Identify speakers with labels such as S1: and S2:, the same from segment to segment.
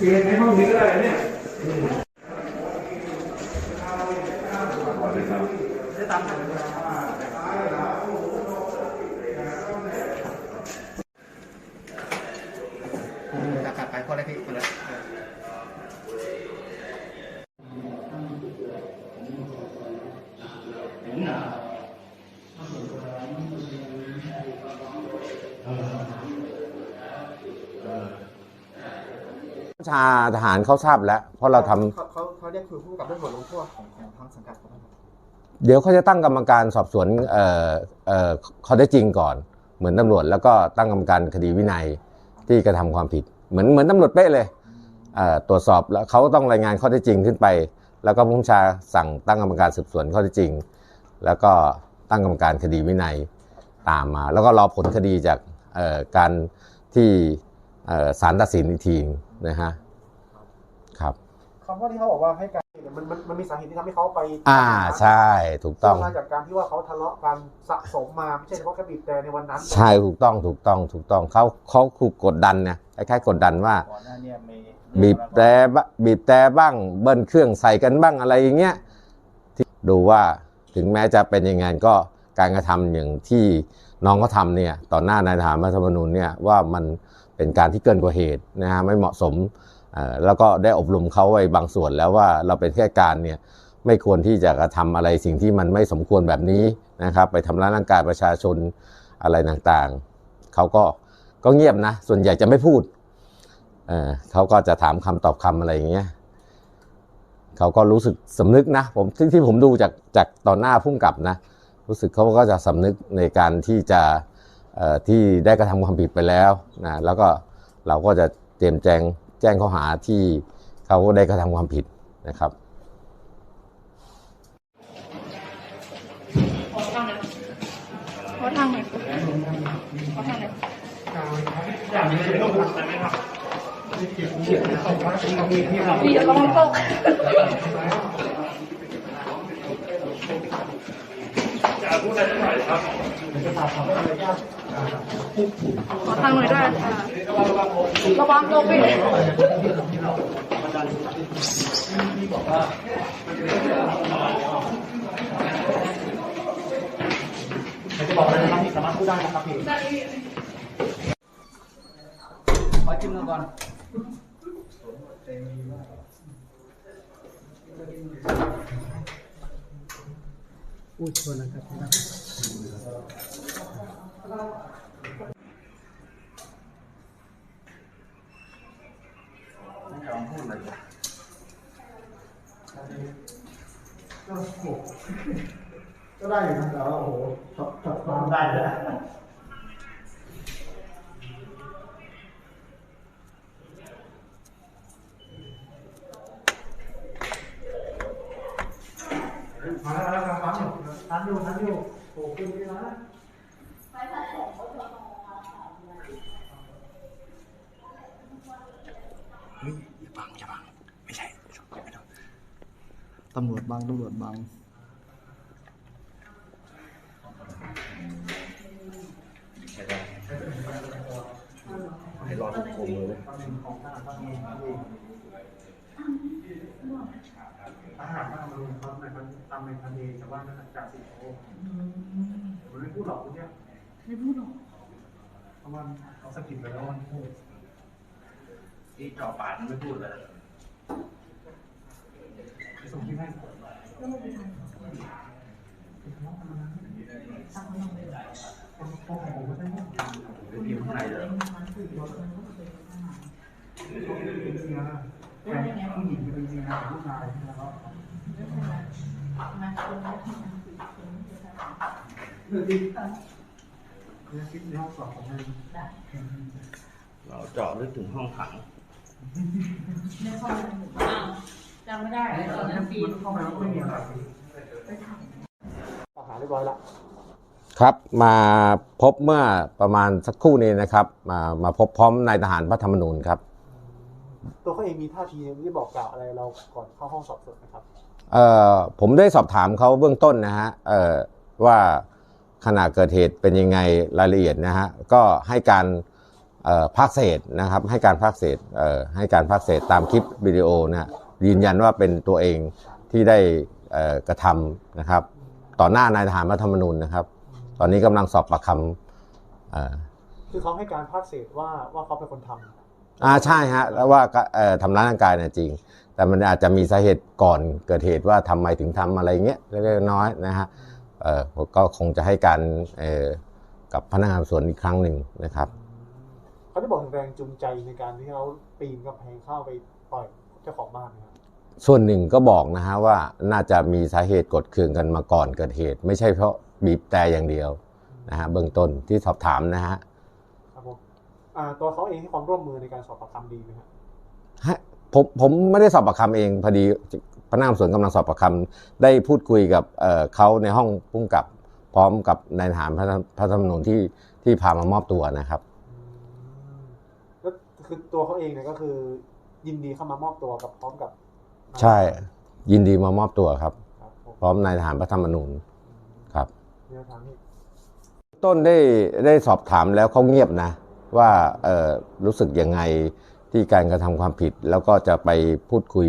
S1: เชี
S2: ยร์
S3: ในห้องนี้ก็ได้เนี่ย
S4: ตัดตัดไปคนละทีคนละ
S5: ชาทหารเขาทราบแล้ว เพราะเราทำ
S4: เขาเขาเขาเรียกคุยผู้กับเรื่องบทลงโทษของของทางสังกัดเขาไหมครับ
S5: เดี๋ยวเขาจะตั้งกรรมการสอบสวนเอ่อเอ่อข้อได้จริงก่อน เหมือนตำรวจแล้วก็ตั้งกรรมการคดีวินัยที่กระทำความผิด เหมือนเหมือนตำรวจเป๊ะเลยเอ่อตรวจสอบแล้วเขาต้องรายงานข้อเท็จจริงขึ้นไป แล้วก็ผู้บัญชาสั่งตั้งกรรมการสืบสวนข้อเท็จจริง แล้วก็ตั้งกรรมการคดีวินัยตามมา แล้วก็รอผลคดีจากเอ่อการที่เอ่อศาลตัดสินอีกที นะฮะครับ
S4: คำว่าที่เขาบอกว่าให้การเนี่ยมันมันมันมีสาเหตุที่ทำให้เขาไป
S5: อ่าใช่ถูกต้อง
S4: มาจากการที่ว่าเขาทะเลาะกันสะสมมาไม่ใช่เฉพาะแค่บีบแต่ในวันนั้น
S5: ใช่ถูกต้องถูกต้องถูกต้องเขาเขาถูกกดดันนะคล้ายๆกดดันว่า
S4: ก่อนหน้าเนี่ยมี
S5: บีบแต่บ้าบีบแต่บ้างเบิ้ลเครื่องใส่กันบ้างอะไรอย่างเงี้ยที่ดูว่าถึงแม้จะเป็นยังไงก็การกระทำอย่างที่น้องเขาทำเนี่ยต่อหน้านายทหารรัฐธรรมนูญเนี่ยว่ามัน เป็นการที่เกินกว่าเหตุนะฮะไม่เหมาะสมแล้วก็ได้อบรมเขาไว้บางส่วนแล้วว่าเราเป็นแค่การเนี่ยไม่ควรที่จะกระทำอะไรสิ่งที่มันไม่สมควรแบบนี้นะครับ ไปทำร้ายร่างกายประชาชนอะไรต่างๆเขาก็ก็เงียบนะ ส่วนใหญ่จะไม่พูดเเขาก็จะถามคำตอบคำอะไรอย่างเงี้ยเขาก็รู้สึกสำนึกนะผมที่ที่ผมดูจากจากต่อหน้าพุ่มกับนะ รู้สึกเขาก็จะสำนึกในการที่จะ ที่ได้กระทำความผิดไปแล้วนะแล้วก็เราก็จะเตรียมแจ้งแจ้งข้อหาที่เขาได้กระทำความผิดนะครับ
S1: ขอทางหน่อยขอทางหน่อยขอทางหน่อยพี่จะลองตก ขอทางหน่อยได้ค่ะระวังลงไปเลย
S4: ไม่จะบอกเลยนะครับพี่สามารถพูดได้นะครับพี่ขอจิ้มก่อนอุ้ยชวนนะครับ ก็ได้อยู่นะแต่ว่าโอ้โหช็อตช็อตความได้เลยนะมาแล้วแล้วฟังอยู่ทันอยู่ทันอยู่โอ้ขึ้นไปนะเฮ้ยอย่าบังอย่าบังไม่ใช่ไม่ต้องไม่ต้อง ตำรวจบังตำรวจบัง
S3: ให้รอทุกคนเลย
S4: อาหารมาลงเขาในมันตามในทะเลแต่ว่านั่นจากสิโอมันไม่พูดหรอกคุณเนี่ย
S1: ไม่พูดหรอก
S4: เพราะว่าเขาสะกิดไปแล้วมันพูด
S3: ที่จอปากไม่พูดเลย
S4: ไปส่งที่ให้
S1: ก็ไม่เป็นไร
S4: พอของผมไม่ได้พูด
S3: หรือพิมพ์ข้างในเลย
S4: เป็นเสียแฟนผู้หญิงเป็นเสียผู้ชายแล้ว
S1: มาคนละทีนะ
S4: เนี่ยคลิปในห้องสอบของมัน
S3: เราเจาะลึกถึงห้องขัง
S1: ในห้องอ้าว จำไม่ได้ตอนนั้นปี
S4: เข้ามาแล้วก็ไม่มีอะไรอาหารเรียบร้อยละ
S5: ครับมาพบเมื่อประมาณสักครู่นี้นะครับ มามาพบพร้อมนายทหารพระธรรมนูญครับ
S4: ตัวเขาเองมีท่าทีที่บอกกล่าวอะไรเราก่อนเข้าห้องสอบสวนนะครับ
S5: เอ่อผมได้สอบถามเขาเบื้องต้นนะฮะเอ่อว่าขณะเกิดเหตุเป็นยังไงรายละเอียดนะฮะก็ให้การเอ่อภาคเศษนะครับให้การภาคเศษเอ่อให้การภาคเศษตามคลิปวิดีโอนะฮะ ยืนยันว่าเป็นตัวเองที่ได้เอ่อกระทำนะครับ ต่อหน้านายทหารพระธรรมนูญนะครับ ตอนนี้กำลังสอบปากคำเอ่อ
S4: คือเขาให้การภาคเศษว่าว่าเขาเป็นคนทำ
S5: อ่าใช่ฮะแล้วว่าก็เอ่อทำร้ายร่างกายเนี่ยจริง แต่มันอาจจะมีสาเหตุก่อนเกิดเหตุว่าทำไมถึงทำอะไรเงี้ยเล็กๆน้อยๆนะฮะเอ่อผมก็คงจะให้การเอ่อกับพนักงานสอบสวนอีกครั้งหนึ่งนะครับ
S4: เขาได้บอกถึงแรงจูงใจในการที่เขาปีนกำแพงเข้าไปต่อยเจ้าของบ้านนะครับ
S5: ส่วนหนึ่งก็บอกนะฮะว่าน่าจะมีสาเหตุกดเคืองกันมาก่อนเกิดเหตุ ไม่ใช่เพราะบีบแต่อย่างเดียวนะฮะเบื้องต้นที่สอบถามนะฮะ
S4: ครับผมอ่าตัวเขาเองให้ความร่วมมือในการสอบปากคำดีไหมครับ
S5: ฮะผมผมไม่ได้สอบปากคำเองพอดีพนักงานสอบสวนกำลังสอบปากคำได้พูดคุยกับเอ่อเขาในห้องพุ่งกับพร้อมกับนายทหารพระพระธรรมนูญที่ที่พามามอบตัวนะครับ
S4: แล้วคือตัวเขาเองเนี่ยก็คือยินดีเข้ามามอบตัวกับพร้อมกับ
S5: ใช่ยินดีมามอบตัวครับ พร้อมนายทหารพระธรรมนูญครับ ต้นได้ได้สอบถามแล้วเขาเงียบนะ ว่าเออรู้สึกยังไงที่การกระทำความผิด แล้วก็จะไปพูดคุย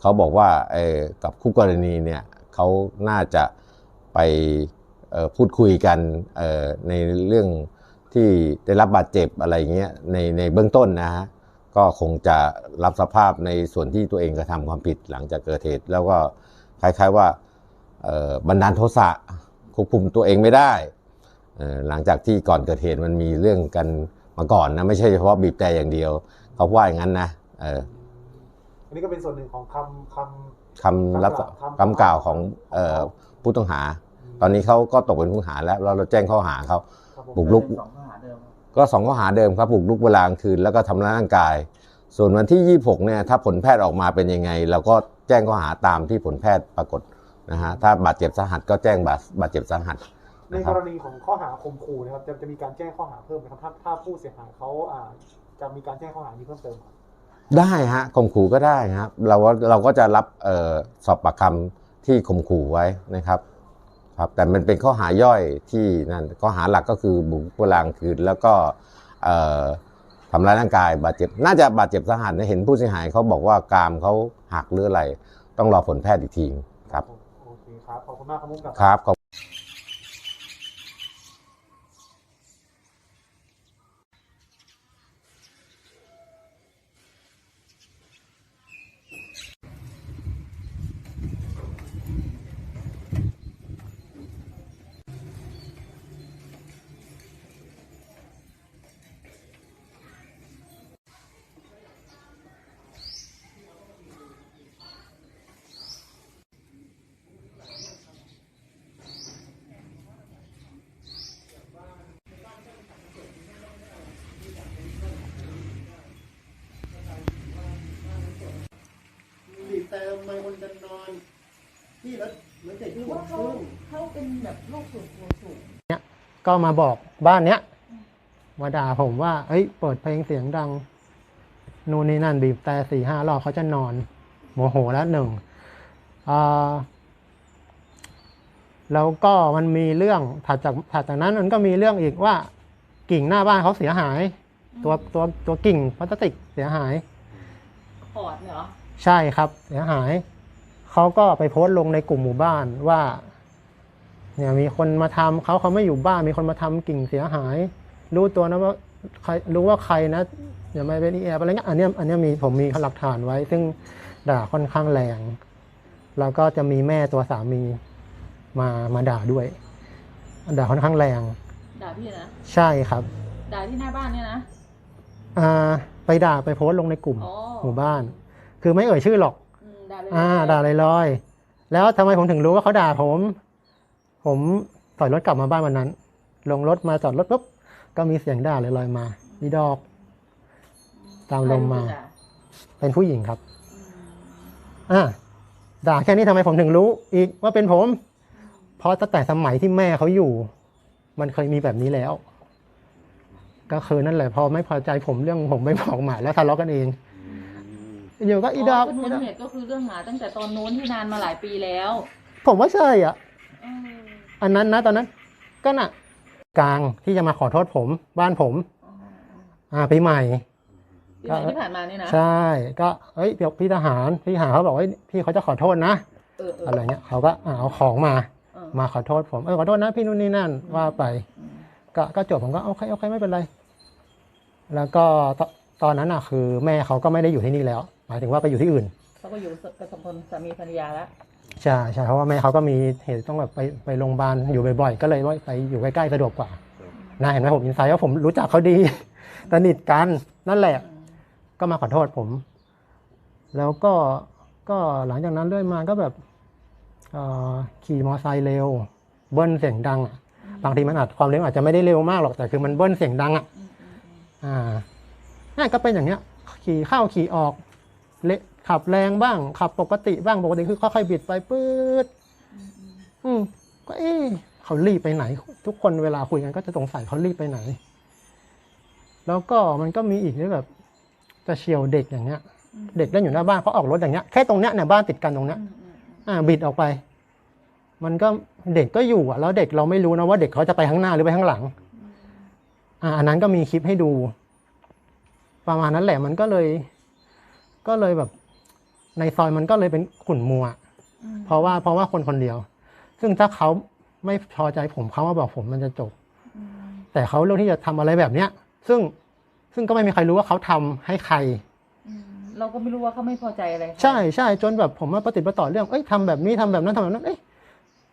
S5: เขาบอกว่าเออกับคู่กรณีเนี่ยเขาน่าจะไปพูดคุยกันในเรื่องที่ได้รับบาดเจ็บอะไรเงี้ยในในเบื้องต้นนะฮะ ก็คงจะรับสภาพในส่วนที่ตัวเองกระทำความผิดหลังจากเกิดเหตุแล้วก็คล้ายๆว่าเอ่อบันดาลโทสะควบคุมตัวเองไม่ได้เอ่อหลังจากที่ก่อนเกิดเหตุมันมีเรื่องกันมาก่อนนะไม่ใช่เฉพาะบีบแต่อย่างเดียว เขาว่าอย่างนั้นนะเออ
S4: อันนี้ก็เป็นส่วนหนึ่งของคำค
S5: คำรับ
S4: คำกล่าว
S5: คำกล่าวของเอ่อผู้ต้องหาำตอนนี้เขาก็ตกเป็นผู้ต้องหาแล้วแล้วเราแจ้งข้อหาเขา
S4: ครับผม
S5: บุกรุก ก็สองข้อหาเดิมครับบุกรุกเวลากลางคืนแล้วก็ทำร้ายร่างกาย ส่วนวันที่ 26เนี่ยถ้าผลแพทย์ออกมาเป็นยังไง เราก็แจ้งข้อหาตามที่ผลแพทย์ปรากฏนะฮะถ้าบาดเจ็บสาหัสก็แจ้งบาดบาดเจ็บสาหัส
S4: ในกรณีของข้อหาข่มขู่นะครับจะจะมีการแจ้งข้อหาเพิ่มไหมครับถ้าถ้าผู้เสียหายเขาอ่าจะมีการแจ้งข้อหานี้เพิ่มเติมครับ
S5: ได้ฮะข่มขู่ก็ได้ครับเราก็เราก็จะรับเออสอบปากคำที่ข่มขู่ไว้นะครับ ครับแต่มันเป็นข้อหาย่อยที่นั่นข้อหาหลักก็คือบุกรุกเวลากลางคืนแล้วก็เอ่อทำร้ายร่างกายบาดเจ็บ น่าจะบาดเจ็บสาหัสนะเห็นผู้เสียหายเขาบอกว่ากรามเขาหักหรืออะไร ต้องรอผลแพทย์อีกทีครับ
S4: โอเคครับขอบคุณมากครับมุกกับ
S5: ครับำ
S6: ไมคนจะนอนที่แล้วเหมือนเด็กที่หัว
S1: ว่าเขา
S6: ครึ่ง
S1: เขาเป็นแบบโรคส่วนตัวสูง
S7: ก็มาบอกบ้านเนี้ยมาด่าผมว่าเฮ้ย เปิดเพลงเสียงดัง นู่นนี่นั่นบีบแต่สี่ห้ารอบเขาจะนอน โมโหแล้วหนึ่งอ่าแล้วก็มันมีเรื่องถัดจากถัดจากนั้นมันก็มีเรื่องอีกว่า กิ่งหน้าบ้านเขาเสียหาย ตัวตัวตัวกิ่งพลาสติกเสียหาย
S1: ขอดเหรอ
S7: ใช่ครับเสียหาย เขาก็ไปโพสต์ลงในกลุ่มหมู่บ้านว่า เนี่ยมีคนมาทำเขาเขาไม่อยู่บ้านมีคนมาทำกิ่งเสียหาย รู้ตัวนะว่าใครรู้ว่าใครนะอย่ามาเป็นอีแอบอะไรเงี้ยอันเนี้ยอันเนี้ยมีผมมีหลักฐานไว้ ซึ่งด่าค่อนข้างแรง แล้วก็จะมีแม่ตัวสามีมามาด่าด้วย ด่าค่อนข้างแรง
S1: ด่าพี่นะ
S7: ใช่ครับ
S1: ด่าที่หน้าบ้านเนี่ยนะ
S7: อ่าไปด่าไปโพสต์ลงในกลุ่ม
S1: อ๋อ
S7: หมู่บ้าน คือไม่เอ่ยชื่อหรอก
S1: อืมด่าเลย
S7: อ่า ด่าลอยๆแล้วทำไมผมถึงรู้ว่าเขาด่าผม ผมถอยรถกลับมาบ้านวันนั้น ลงรถมาจอดรถปุ๊บก็มีเสียงด่าเลยลอยมาอีดอก ตามลมมาเป็นผู้หญิงครับอ่าด่าแค่นี้ทำไมผมถึงรู้ อีกว่าเป็นผม เพราะตั้งแต่สมัยที่แม่เขาอยู่ มันเคยมีแบบนี้แล้ว ก็คือนั่นแหละพอไม่พอใจผมเรื่องผมไม่บอกหมาแล้วทะเลาะกันเอง เดี๋ยวก็อีดอก
S8: อ๋อคือต้นเหตุก็คือเรื่องหมาตั้งแต่ตอนนู้นที่นานมาหลายปีแล้ว
S7: ผมว่าใช่อะ
S8: เออ
S7: อันนั้นนะตอนนั้น ก็น่ะ กลางที่จะมาขอโทษผมบ้านผม
S8: อ๋อ
S7: อ่าปีใหม่
S8: ปีใหม่ที่ผ่านมานี่นะ
S7: ใช่ ก็เอ้ยเดี๋ยวพี่ทหารพี่ทหารเขาบอกว่าพี่เขาจะขอโทษนะ
S8: เออเออ
S7: อะไรเงี้ยเขาก็อ่าเอาของมา
S8: เออ
S7: มาขอโทษผมเออขอโทษนะพี่นู่นนี่นั่นว่าไป
S8: อืม
S7: ก็ก็จบผมก็โอเคโอเคไม่เป็นไร แล้วก็ตตอนนั้นอะคือ แม่เขาก็ไม่ได้อยู่ที่นี่แล้ว หมายถึงว่าไปอยู่ที่อื่น
S8: เขาก็อยู่กับสองคนสามีภรรยาแล้ว
S7: ใช่ใช่เพราะว่าแม่เขาก็มีเหตุต้องแบบไปไปโรงพยาบาลอยู่บ่อยๆ ก็เลยว่าไปอยู่ใกล้ๆสะดวกกว่านะเห็นไหมผมอินไซด์ว่าผมรู้จักเขาดีสนิทกันนั่นแหละ ก็มาขอโทษผม แล้วก็ก็หลังจากนั้นเรื่อยมาก็แบบเอ่อขี่มอไซค์เร็ว เบิ้ลเสียงดังอะบางทีมันอาจความเร็วอาจจะไม่ได้เร็วมากหรอกแต่คือมันเบิ้ลเสียงดังอะ
S8: อืมอืมอืม
S7: อ่านั่นก็เป็นอย่างเงี้ย ขี่เข้าขี่ออก เละขับแรงบ้าง ขับปกติบ้างปกติคือค่อยๆบิดไปปื๊ดอืมก็เอ๊ะเขารีบไปไหน ทุกคนเวลาคุยกันก็จะสงสัยเขารีบไปไหน แล้วก็มันก็มีอีกที่แบบ จะเฉียวเด็กอย่างเงี้ย เด็กเล่นอยู่หน้าบ้านเขาออกรถอย่างเงี้ยแค่ตรงเนี้ยเนี่ยบ้านติดกันตรงเนี้ย
S8: อืมอืม
S7: อ่า บิดออกไป มันก็เด็กก็อยู่อะ แล้วเด็กเราไม่รู้นะว่าเด็กเขาจะไปข้างหน้าหรือไปข้างหลัง อ่าอันนั้นก็มีคลิปให้ดู ประมาณนั้นแหละมันก็เลย ก็เลยแบบ ในซอยมันก็เลยเป็นขุ่นมัว
S8: อืม
S7: เพราะว่าเพราะว่าคนคนเดียว ซึ่งถ้าเขาไม่พอใจผมเขามาบอกผมมันจะจบ
S8: อืม
S7: แต่เขาเลือกที่จะทำอะไรแบบเนี้ย ซึ่งซึ่งก็ไม่มีใครรู้ว่าเขาทำให้ใคร
S8: อืมเราก็ไม่รู้ว่าเขาไม่พอใจอะไร
S7: ใช่ใช่จนแบบผมมาปฏิบัติต่อเรื่องเอ้ยทำแบบนี้ทำแบบนั้นทำแบบนั้นเอ้ย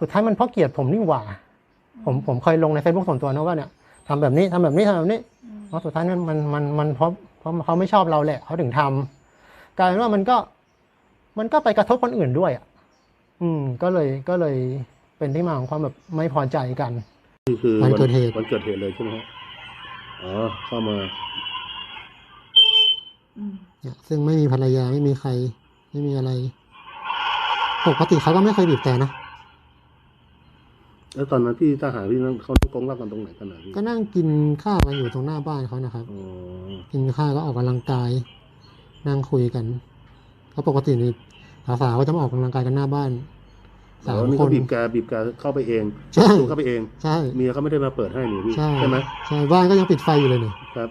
S7: สุดท้ายมันเพราะเกลียดผมนี่หว่า ผมผมเคยลงในเฟซบุ๊กส่วนตัวนะว่าเนี่ยทำแบบนี้ทำแบบนี้ทำแบบนี้
S8: อืม
S7: เพราะสุดท้ายมันมันมันมันเพราะเพราะเขาไม่ชอบเราแหละเขาถึงทำ กลายเป็นว่ามันก็มันก็ไปกระทบคนอื่นด้วยอะ อืม ก็เลยก็เลยเป็นที่มาของความแบบไม่พอใจกัน
S6: นี่คือ
S7: วันเกิดเหตุ
S6: วันเกิดเหตุเลยใช่ไหมฮะอ๋อเข้ามา
S8: อืม
S7: เนี่ยซึ่งไม่มีภรรยาไม่มีใคร ไม่มีอะไร ปกติเขาก็ไม่เคยบีบแต่นะ
S6: แล้วตอนนั้นพี่ทหารพี่นั่งเขากงรับกันตรงไหนกันนะพี่
S7: ก็นั่งกินข้าวกันอยู่ตรงหน้าบ้านเขานะครับ
S6: อ๋อ
S7: กินข้าวก็ออกกำลังกาย นั่งคุยกันเพราะปกตินี่สาวๆก็จะมาออกกำลังกายกันหน้าบ้านสาม
S6: อ๋อนี่
S7: ค
S6: เขา
S7: น
S6: บีบแกบีบแกเข้าไปเอง
S7: ใช่
S6: สูเข้าไปเอง
S7: ใช่
S6: เมียเขาไม่ได้มาเปิดให้นี่พี่
S7: ใช่
S6: ไหม
S7: ใช่บ้านก็ยังปิดไฟอยู่เลยเนี่ย
S6: ครับ